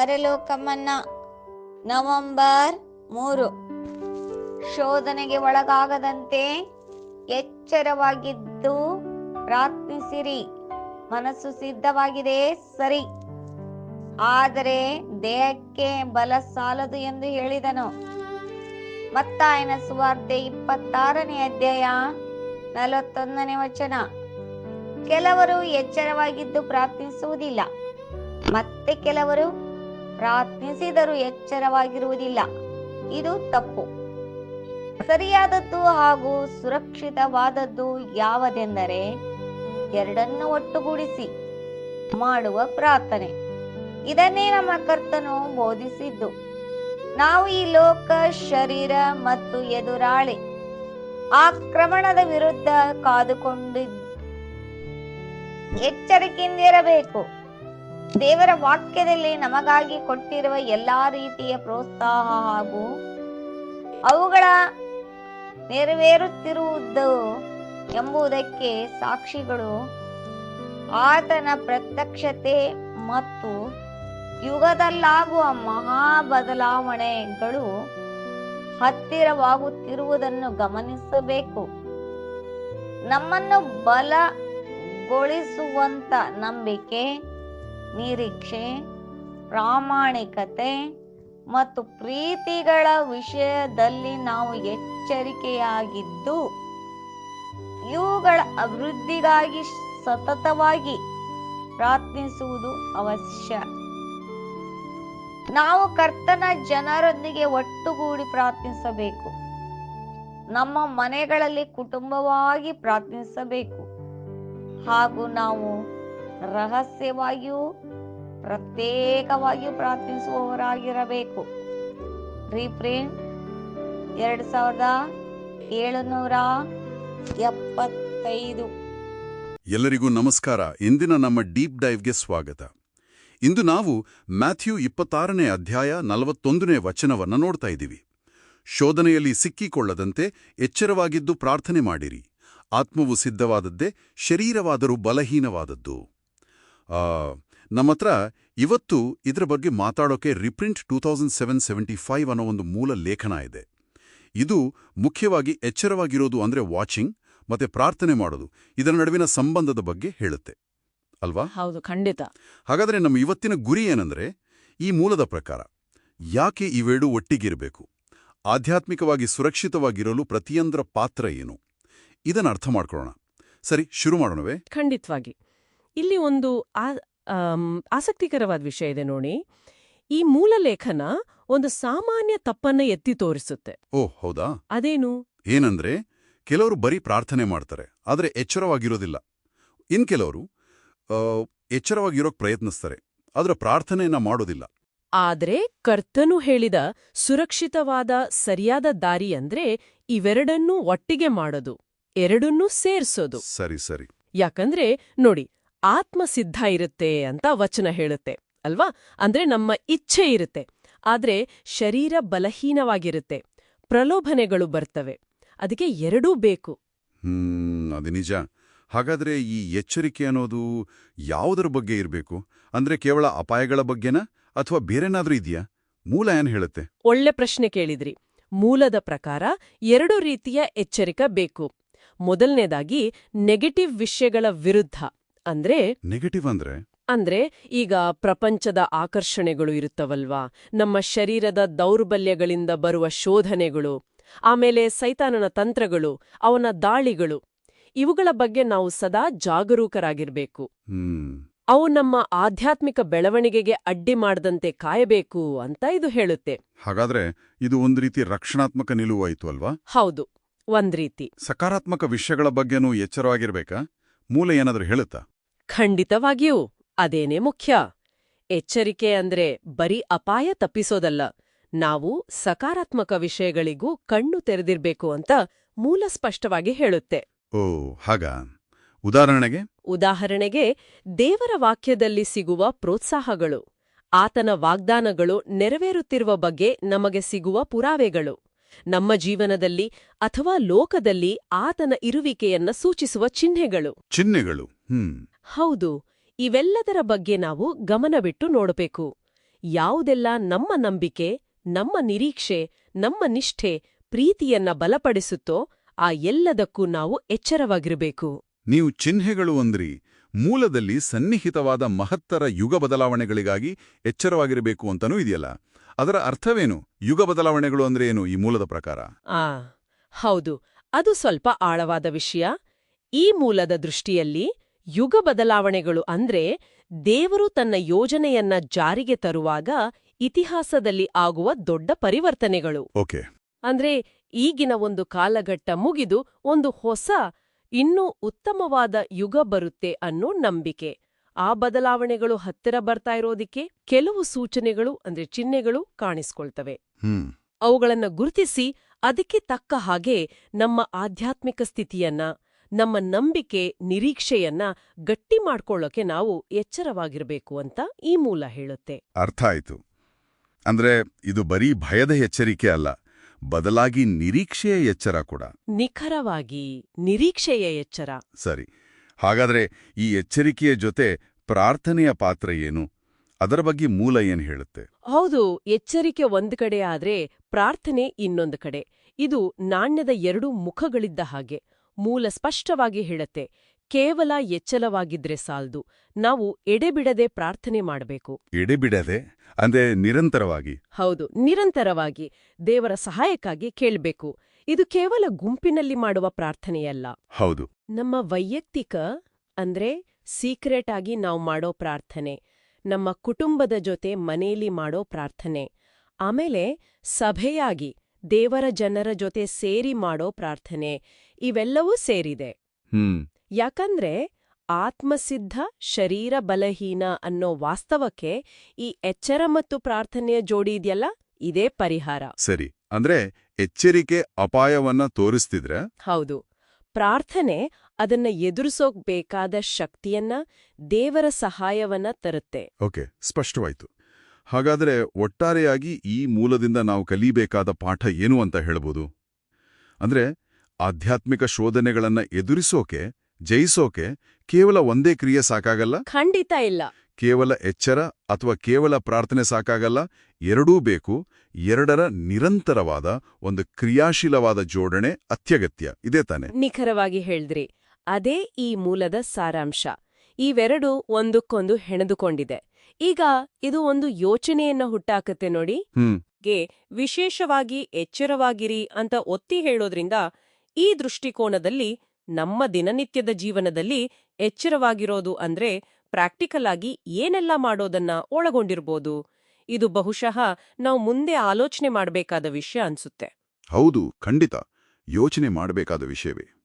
ಪರಲೋಕಮನ್ನ November ಮೂರು. ಶೋಧನೆಗೆ ಒಳಗಾಗದಂತೆ ಎಚ್ಚರವಾಗಿದ್ದು ಪ್ರಾರ್ಥಿಸಿರಿ. ಮನಸ್ಸು ಸಿದ್ಧವಾಗಿದೆ, ಸರಿ. ಆದರೆ ದೇಹಕ್ಕೆ ಬಲ ಸಾಲದು ಎಂದು ಹೇಳಿದನು. ಮತ್ತಾಯನ ಸುವಾರ್ತೆ ಇಪ್ಪತ್ತಾರನೇ ಅಧ್ಯಾಯ ನಲವತ್ತೊಂದನೇ ವಚನ. ಕೆಲವರು ಎಚ್ಚರವಾಗಿದ್ದು ಪ್ರಾರ್ಥಿಸುವುದಿಲ್ಲ. ಮತ್ತೆ ಕೆಲವರು ಪ್ರಾರ್ಥಿಸಿದರೂ ಎಚ್ಚರವಾಗಿರುವುದಿಲ್ಲ. ಇದು ತಪ್ಪು. ಸರಿಯಾದದ್ದು ಹಾಗೂ ಸುರಕ್ಷಿತವಾದದ್ದು ಯಾವುದೆಂದರೆ ಎರಡನ್ನು ಒಟ್ಟುಗೂಡಿಸಿ ಮಾಡುವ ಪ್ರಾರ್ಥನೆ. ಇದನ್ನೇ ನಮ್ಮ ಕರ್ತನು ಬೋಧಿಸಿದ್ದು. ನಾವು ಈ ಲೋಕ, ಶರೀರ ಮತ್ತು ಎದುರಾಳಿ ಆಕ್ರಮಣದ ವಿರುದ್ಧ ಕಾದುಕೊಂಡಿದ್ದು ಎಚ್ಚರಿಕೆಯಿಂದಿರಬೇಕು. ದೇವರ ವಾಕ್ಯದಲ್ಲಿ ನಮಗಾಗಿ ಕೊಟ್ಟಿರುವ ಎಲ್ಲಾ ರೀತಿಯ ಪ್ರೋತ್ಸಾಹ ಹಾಗೂ ಅವುಗಳ ನೆರವೇರುತ್ತಿರುವುದು ಎಂಬುದಕ್ಕೆ ಸಾಕ್ಷಿಗಳು ಆತನ ಪ್ರತ್ಯಕ್ಷತೆ ಮತ್ತು ಯುಗದಲ್ಲಾಗುವ ಮಹಾ ಬದಲಾವಣೆಗಳು ಹತ್ತಿರವಾಗುತ್ತಿರುವುದನ್ನು ಗಮನಿಸಬೇಕು. ನಮ್ಮನ್ನು ಬಲಗೊಳಿಸುವಂತ ನಂಬಿಕೆ ನಿರೀಕ್ಷೆ, ಪ್ರಾಮಾಣಿಕತೆ ಮತ್ತು ಪ್ರೀತಿಗಳ ವಿಷಯದಲ್ಲಿ ನಾವು ಎಚ್ಚರಿಕೆಯಾಗಿದ್ದು, ಇವುಗಳ ಅಭಿವೃದ್ಧಿಗಾಗಿ ಸತತವಾಗಿ ಪ್ರಾರ್ಥಿಸುವುದು ಅವಶ್ಯ. ನಾವು ಕರ್ತನ ಜನರೊಂದಿಗೆ ಒಟ್ಟುಗೂಡಿ ಪ್ರಾರ್ಥಿಸಬೇಕು. ನಮ್ಮ ಮನೆಗಳಲ್ಲಿ ಕುಟುಂಬವಾಗಿ ಪ್ರಾರ್ಥಿಸಬೇಕು. ಹಾಗೂ ನಾವು ರಹಸ್ಯವಾಗಿಯೂ ಪ್ರತ್ಯೇಕವಾಗಿಯೂ ಪ್ರಾರ್ಥಿಸುವವರಾಗಿರಬೇಕು. ರೀಪ್ರಿಂಟ್ ಎರಡು ಸಾವಿರದ ಏಳುನೂರ ಎಪ್ಪತ್ತೈದು. ಎಲ್ಲರಿಗೂ ನಮಸ್ಕಾರ. ಇಂದಿನ ನಮ್ಮ ಡೀಪ್ ಡೈವ್ಗೆ ಸ್ವಾಗತ. ಇಂದು ನಾವು ಮ್ಯಾಥ್ಯೂ ಇಪ್ಪತ್ತಾರನೇ ಅಧ್ಯಾಯ ನಲವತ್ತೊಂದನೇ ವಚನವನ್ನು ನೋಡ್ತಾ ಇದ್ದೀವಿ. ಶೋಧನೆಯಲ್ಲಿ ಸಿಕ್ಕಿಕೊಳ್ಳದಂತೆ ಎಚ್ಚರವಾಗಿದ್ದು ಪ್ರಾರ್ಥನೆ ಮಾಡಿರಿ. ಆತ್ಮವು ಸಿದ್ಧವಾದದ್ದೇ ಶರೀರವಾದರೂ ಬಲಹೀನವಾದದ್ದು. ನಮ್ಮತ್ರ ಇವತ್ತು ಇದರ ಬಗ್ಗೆ ಮಾತಾಡೋಕೆ reprint two thousand seven seventy five ಅನ್ನೋ ಒಂದು ಮೂಲ ಲೇಖನ ಇದೆ. ಇದು ಮುಖ್ಯವಾಗಿ ಎಚ್ಚರವಾಗಿರೋದು ಅಂದ್ರೆ ವಾಚಿಂಗ್ ಮತ್ತೆ ಪ್ರಾರ್ಥನೆ ಮಾಡೋದು. ಇದರ ನಡುವಿನ ಸಂಬಂಧದ ಬಗ್ಗೆ ಹೇಳುತ್ತೆ. ಅಲ್ವಾ? ಹೌದು ಖಂಡಿತ. ಹಾಗಾದ್ರೆ ನಮ್ಮ ಇವತ್ತಿನ ಗುರಿ ಏನಂದ್ರೆ ಈ ಮೂಲದ ಪ್ರಕಾರ ಯಾಕೆ ಇವೆರಡೂ ಒಟ್ಟಿಗಿರಬೇಕು? ಆಧ್ಯಾತ್ಮಿಕವಾಗಿ ಸುರಕ್ಷಿತವಾಗಿರಲು ಪ್ರತಿಯೊಂದರ ಪಾತ್ರ ಏನು? ಇದನ್ನು ಅರ್ಥ ಮಾಡ್ಕೊಳ್ಳೋಣ. ಸರಿ ಶುರು ಮಾಡೋಣವೇ? ಖಂಡಿತವಾಗಿ. ಇಲ್ಲಿ ಒಂದು ಆಸಕ್ತಿಕರವಾದ ವಿಷಯ ಇದೆ ನೋಡಿ. ಈ ಮೂಲ ಲೇಖನ ಒಂದು ಸಾಮಾನ್ಯ ತಪ್ಪನ್ನ ಎತ್ತಿ ತೋರಿಸುತ್ತೆ. ಓ ಹೌದಾ? ಅದೇನು? ಏನಂದ್ರೆ ಕೆಲವರು ಬರೀ ಪ್ರಾರ್ಥನೆ ಮಾಡ್ತಾರೆ ಆದರೆ ಎಚ್ಚರವಾಗಿರೋದಿಲ್ಲ. ಇನ್ ಕೆಲವರು ಎಚ್ಚರವಾಗಿರೋಕ್ ಪ್ರಯತ್ನಿಸ್ತಾರೆ ಆದ್ರೆ ಪ್ರಾರ್ಥನೆಯನ್ನ ಮಾಡೋದಿಲ್ಲ. ಆದ್ರೆ ಕರ್ತನು ಹೇಳಿದ ಸುರಕ್ಷಿತವಾದ ಸರಿಯಾದ ದಾರಿ ಅಂದ್ರೆ ಇವೆರಡನ್ನೂ ಒಟ್ಟಿಗೆ ಮಾಡೋದು ಎರಡನ್ನೂ ಸೇರಿಸೋದು. ಸರಿ ಸರಿ. ಯಾಕಂದ್ರೆ ನೋಡಿ ಆತ್ಮ ಸಿದ್ಧ ಇರುತ್ತೆ ಅಂತ ವಚನ ಹೇಳುತ್ತೆ ಅಲ್ವಾ? ಅಂದ್ರೆ ನಮ್ಮ ಇಚ್ಛೆ ಇರುತ್ತೆ. ಆದ್ರೆ ಶರೀರ ಬಲಹೀನವಾಗಿರುತ್ತೆ ಪ್ರಲೋಭನೆಗಳು ಬರ್ತವೆ. ಅದಕ್ಕೆ ಎರಡೂ ಬೇಕು. ಹ್ಮ್ ಅದು ನಿಜ. ಹಾಗಾದ್ರೆ ಈ ಎಚ್ಚರಿಕೆ ಅನ್ನೋದು ಯಾವುದರ ಬಗ್ಗೆ ಇರಬೇಕು? ಅಂದ್ರೆ ಕೇವಲ ಅಪಾಯಗಳ ಬಗ್ಗೆನಾ? ಅಥವಾ ಬೇರೆನಾದ್ರೂ ಇದೆಯಾ? ಮೂಲ ಏನ್ ಹೇಳುತ್ತೆ? ಒಳ್ಳೆ ಪ್ರಶ್ನೆ ಕೇಳಿದ್ರಿ. ಮೂಲದ ಪ್ರಕಾರ ಎರಡು ರೀತಿಯ ಎಚ್ಚರಿಕೆ ಬೇಕು. ಮೊದಲನೇದಾಗಿ ನೆಗೆಟಿವ್ ವಿಷಯಗಳ ವಿರುದ್ಧ. ಅಂದ್ರೆ ನೆಗೆಟಿವ್ ಅಂದ್ರೆ? ಅಂದ್ರೆ ಈಗ ಪ್ರಪಂಚದ ಆಕರ್ಷಣೆಗಳು ಇರುತ್ತವಲ್ವಾ? ನಮ್ಮ ಶರೀರದ ದೌರ್ಬಲ್ಯಗಳಿಂದ ಬರುವ ಶೋಧನೆಗಳು ಆಮೇಲೆ ಸೈತಾನನ ತಂತ್ರಗಳು ಅವನ ದಾಳಿಗಳು ಇವುಗಳ ಬಗ್ಗೆ ನಾವು ಸದಾ ಜಾಗರೂಕರಾಗಿರ್ಬೇಕು. ಅವು ನಮ್ಮ ಆಧ್ಯಾತ್ಮಿಕ ಬೆಳವಣಿಗೆಗೆ ಅಡ್ಡಿ ಮಾಡದಂತೆ ಕಾಯಬೇಕು ಅಂತ ಇದು ಹೇಳುತ್ತೆ. ಹಾಗಾದ್ರೆ ಇದು ಒಂದ್ ರೀತಿ ರಕ್ಷಣಾತ್ಮಕ ನಿಲುವಾಯಿತು ಅಲ್ವಾ? ಹೌದು ಒಂದ್ ರೀತಿ. ಸಕಾರಾತ್ಮಕ ವಿಷಯಗಳ ಬಗ್ಗೆನೂ ಎಚ್ಚರವಾಗಿರ್ಬೇಕಾ? ಮೂಲ ಏನಾದ್ರೂ ಹೇಳುತ್ತಾ? ಖಂಡಿತವಾಗಿಯೂ ಅದೇನೇ ಮುಖ್ಯ. ಎಚ್ಚರಿಕೆ ಅಂದ್ರೆ ಬರೀ ಅಪಾಯ ತಪ್ಪಿಸೋದಲ್ಲ ನಾವು ಸಕಾರಾತ್ಮಕ ವಿಷಯಗಳಿಗೂ ಕಣ್ಣು ತೆರೆದಿರ್ಬೇಕು ಅಂತ ಮೂಲ ಸ್ಪಷ್ಟವಾಗಿ ಹೇಳುತ್ತೆ. ಓ ಹಾಗ. ಉದಾಹರಣೆಗೆ? ಉದಾಹರಣೆಗೆ ದೇವರ ವಾಕ್ಯದಲ್ಲಿ ಸಿಗುವ ಪ್ರೋತ್ಸಾಹಗಳು ಆತನ ವಾಗ್ದಾನಗಳು ನೆರವೇರುತ್ತಿರುವ ಬಗ್ಗೆ ನಮಗೆ ಸಿಗುವ ಪುರಾವೆಗಳು ನಮ್ಮ ಜೀವನದಲ್ಲಿ ಅಥವಾ ಲೋಕದಲ್ಲಿ ಆತನ ಇರುವಿಕೆಯನ್ನ ಸೂಚಿಸುವ ಚಿಹ್ನೆಗಳು. ಚಿಹ್ನೆಗಳು. ಹೌದು ಇವೆಲ್ಲದರ ಬಗ್ಗೆ ನಾವು ಗಮನವಿಟ್ಟು ನೋಡಬೇಕು. ಯಾವುದೆಲ್ಲ ನಮ್ಮ ನಂಬಿಕೆ ನಮ್ಮ ನಿರೀಕ್ಷೆ ನಮ್ಮ ನಿಷ್ಠೆ ಪ್ರೀತಿಯನ್ನ ಬಲಪಡಿಸುತ್ತೋ ಆ ಎಲ್ಲದಕ್ಕೂ ನಾವು ಎಚ್ಚರವಾಗಿರಬೇಕು. ನೀವು ಚಿಹ್ನೆಗಳು ಅಂದ್ರಿ ಮೂಲದಲ್ಲಿ ಸನ್ನಿಹಿತವಾದ ಮಹತ್ತರ ಯುಗ ಬದಲಾವಣೆಗಳಿಗಾಗಿ ಎಚ್ಚರವಾಗಿರಬೇಕು ಅಂತನೂ ಇದೆಯಲ್ಲ. ಅದರ ಅರ್ಥವೇನು? ಯುಗ ಬದಲಾವಣೆಗಳು ಅಂದ್ರೆ ಏನು ಈ ಮೂಲದ ಪ್ರಕಾರ? ಆ ಹೌದು ಅದು ಸ್ವಲ್ಪ ಆಳವಾದ ವಿಷಯ. ಈ ಮೂಲದ ದೃಷ್ಟಿಯಲ್ಲಿ ಯುಗ ಬದಲಾವಣೆಗಳು ಅಂದ್ರೆ ದೇವರು ತನ್ನ ಯೋಜನೆಯನ್ನ ಜಾರಿಗೆ ತರುವಾಗ ಇತಿಹಾಸದಲ್ಲಿ ಆಗುವ ದೊಡ್ಡ ಪರಿವರ್ತನೆಗಳು. ಓಕೆ. ಅಂದ್ರೆ ಈಗಿನ ಒಂದು ಕಾಲಘಟ್ಟ ಮುಗಿದು ಒಂದು ಹೊಸ ಇನ್ನೂ ಉತ್ತಮವಾದ ಯುಗ ಬರುತ್ತೆ ಅನ್ನೋ ನಂಬಿಕೆ. ಆ ಬದಲಾವಣೆಗಳು ಹತ್ತಿರ ಬರ್ತಾ ಇರೋದಿಕ್ಕೆ ಕೆಲವು ಸೂಚನೆಗಳು ಅಂದ್ರೆ ಚಿಹ್ನೆಗಳು ಕಾಣಿಸ್ಕೊಳ್ತವೆ. ಅವುಗಳನ್ನು ಅವುಗಳನ್ನ ಗುರುತಿಸಿ ಅದಕ್ಕೆ ತಕ್ಕ ಹಾಗೆ ನಮ್ಮ ಆಧ್ಯಾತ್ಮಿಕ ಸ್ಥಿತಿಯನ್ನ ನಮ್ಮ ನಂಬಿಕೆ ನಿರೀಕ್ಷೆಯನ್ನ ಗಟ್ಟಿ ಮಾಡ್ಕೊಳ್ಳೋಕೆ ನಾವು ಎಚ್ಚರವಾಗಿರಬೇಕು ಅಂತ ಈ ಮೂಲ ಹೇಳುತ್ತೆ. ಅರ್ಥ ಆಯ್ತು. ಅಂದ್ರೆ ಇದು ಬರೀ ಭಯದ ಎಚ್ಚರಿಕೆ ಅಲ್ಲ ಬದಲಾಗಿ ನಿರೀಕ್ಷೆಯ ಎಚ್ಚರ ಕೂಡ. ನಿಖರವಾಗಿ ನಿರೀಕ್ಷೆಯ ಎಚ್ಚರ. ಸರಿ. ಹಾಗಾದ್ರೆ ಈ ಎಚ್ಚರಿಕೆಯ ಜೊತೆ ಪ್ರಾರ್ಥನೆಯ ಪಾತ್ರ ಏನು? ಅದರ ಬಗ್ಗೆ ಮೂಲ ಏನ್ ಹೇಳುತ್ತೆ? ಹೌದು ಎಚ್ಚರಿಕೆ ಒಂದು ಕಡೆ ಆದ್ರೆ ಪ್ರಾರ್ಥನೆ ಇನ್ನೊಂದು ಕಡೆ. ಇದು ನಾಣ್ಯದ ಎರಡು ಮುಖಗಳಿದ್ದ ಹಾಗೆ. ಮೂಲ ಸ್ಪಷ್ಟವಾಗಿ ಹೇಳುತ್ತೆ ಕೇವಲ ಎಚ್ಚಲವಾಗಿದ್ರೆ ಸಾಲ್ದು. ನಾವು ಎಡೆಬಿಡದೆ ಪ್ರಾರ್ಥನೆ ಮಾಡಬೇಕು. ಎಡೆಬಿಡದೆ? ಅಂದ್ರೆ ನಿರಂತರವಾಗಿ? ಹೌದು ನಿರಂತರವಾಗಿ ದೇವರ ಸಹಾಯಕ್ಕಾಗಿ ಕೇಳಬೇಕು. ಇದು ಕೇವಲ ಗುಂಪಿನಲ್ಲಿ ಮಾಡುವ ಪ್ರಾರ್ಥನೆಯಲ್ಲ. ಹೌದು. ನಮ್ಮ ವೈಯಕ್ತಿಕ ಅಂದ್ರೆ ಸೀಕ್ರೆಟ್ ಆಗಿ ನಾವು ಮಾಡೋ ಪ್ರಾರ್ಥನೆ ನಮ್ಮ ಕುಟುಂಬದ ಜೊತೆ ಮನೆಯಲ್ಲಿ ಮಾಡೋ ಪ್ರಾರ್ಥನೆ ಆಮೇಲೆ ಸಭೆಯಾಗಿ ದೇವರ ಜನರ ಜೊತೆ ಸೇರಿ ಮಾಡೋ ಪ್ರಾರ್ಥನೆ ಇವೆಲ್ಲವೂ ಸೇರಿದೆ. ಹ್ಮ್. ಯಾಕಂದ್ರೆ ಆತ್ಮಸಿದ್ಧ ಶರೀರ ಬಲಹೀನ ಅನ್ನೋ ವಾಸ್ತವಕ್ಕೆ ಈ ಎಚ್ಚರ ಮತ್ತು ಪ್ರಾರ್ಥನೆಯ ಜೋಡಿ ಇದೆಯಲ್ಲ? ಇದೇ ಪರಿಹಾರ. ಸರಿ. ಅಂದ್ರೆ ಎಚ್ಚರಿಕೆ ಅಪಾಯವನ್ನ ತೋರಿಸ್ತಿದ್ರೆ? ಹೌದು. ಪ್ರಾರ್ಥನೆ ಅದನ್ನ ಎದುರಿಸೋಕ್ ಬೇಕಾದ ಶಕ್ತಿಯನ್ನ ದೇವರ ಸಹಾಯವನ್ನ ತರುತ್ತೆ. ಓಕೆ. ಸ್ಪಷ್ಟವಾಯ್ತು. ಹಾಗಾದ್ರೆ ಒಟ್ಟಾರೆಯಾಗಿ ಈ ಮೂಲದಿಂದ ನಾವು ಕಲಿಬೇಕಾದ ಪಾಠ ಏನು ಅಂತ ಹೇಳ್ಬೋದು? ಅಂದ್ರೆ ಆಧ್ಯಾತ್ಮಿಕ ಶೋಧನೆಗಳನ್ನು ಎದುರಿಸೋಕೆ ಜಯಿಸೋಕೆ ಕೇವಲ ಒಂದೇ ಕ್ರಿಯೆ ಸಾಕಾಗಲ್ಲ? ಖಂಡಿತ ಇಲ್ಲ. ಕೇವಲ ಎಚ್ಚರ ಅಥವಾ ಕೇವಲ ಪ್ರಾರ್ಥನೆ ಸಾಕಾಗಲ್ಲ? ಎರಡೂ ಬೇಕು. ಎರಡರ ನಿರಂತರವಾದ ಒಂದು ಕ್ರಿಯಾಶೀಲವಾದ ಜೋಡಣೆ ಅತ್ಯಗತ್ಯ. ಇದೇ ತಾನೆ. ನಿಖರವಾಗಿ ಹೇಳಿದ್ರಿ. ಅದೇ ಈ ಮೂಲದ ಸಾರಾಂಶ. ಇವೆರಡು ಒಂದಕ್ಕೊಂದು ಹೆಣೆದುಕೊಂಡಿದೆ. ಈಗ ಇದು ಒಂದು ಯೋಚನೆಯನ್ನ ಹುಟ್ಟಾಕತ್ತೆ ನೋಡಿ. ಗೆ ವಿಶೇಷವಾಗಿ ಎಚ್ಚರವಾಗಿರಿ ಅಂತ ಒತ್ತಿ ಹೇಳೋದ್ರಿಂದ ಈ ದೃಷ್ಟಿಕೋನದಲ್ಲಿ ನಮ್ಮ ದಿನನಿತ್ಯದ ಜೀವನದಲ್ಲಿ ಎಚ್ಚರವಾಗಿರೋದು ಅಂದ್ರೆ ಪ್ರಾಕ್ಟಿಕಲ್ ಆಗಿ ಏನೆಲ್ಲ ಮಾಡೋದನ್ನ ಒಳಗೊಂಡಿರ್ಬೋದು. ಇದು ಬಹುಶಃ ನಾವು ಮುಂದೆ ಆಲೋಚನೆ ಮಾಡಬೇಕಾದ ವಿಷಯ ಅನ್ಸುತ್ತೆ. ಹೌದು ಖಂಡಿತ. ಯೋಚನೆ ಮಾಡಬೇಕಾದ ವಿಷಯವೇ.